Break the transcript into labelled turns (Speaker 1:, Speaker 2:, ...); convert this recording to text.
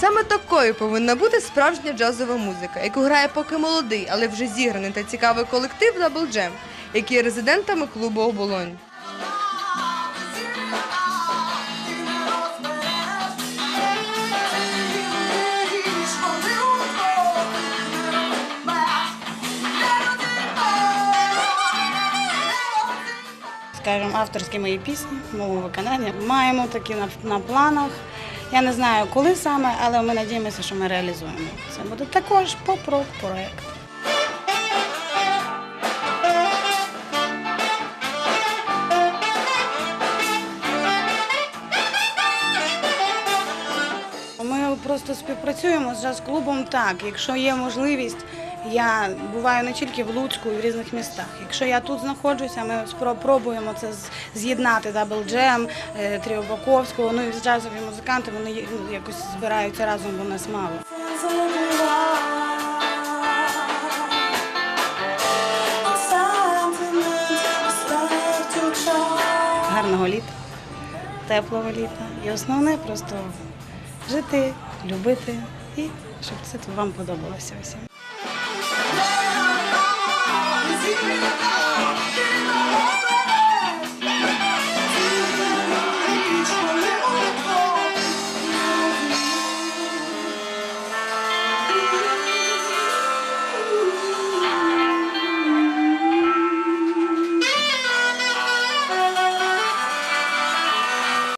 Speaker 1: Саме такою повинна бути справжня джазова музика, яку грає поки молодий, але вже зіграний та цікавий колектив Double Jam, які є резидентами клубу Оболонь.
Speaker 2: скажімо, авторські мої пісні, мого виконання. Маємо такі на, на планах. Я не знаю, коли саме, але ми надіємося, що ми реалізуємо. Це буде також поп-рок проект. Ми просто співпрацюємо з джаз-клубом так. Якщо є можливість, я буваю не тільки в Луцьку, і в різних містах. Якщо я тут знаходжуся, ми спробуємо це з'єднати дабл джем, е, тріо Баковського, ну і джазові музиканти, вони ну, якось збираються разом, бо нас мало. Гарного літа, теплого літа. І основне просто жити, любити і щоб це вам подобалося всім.
Speaker 3: Yeah.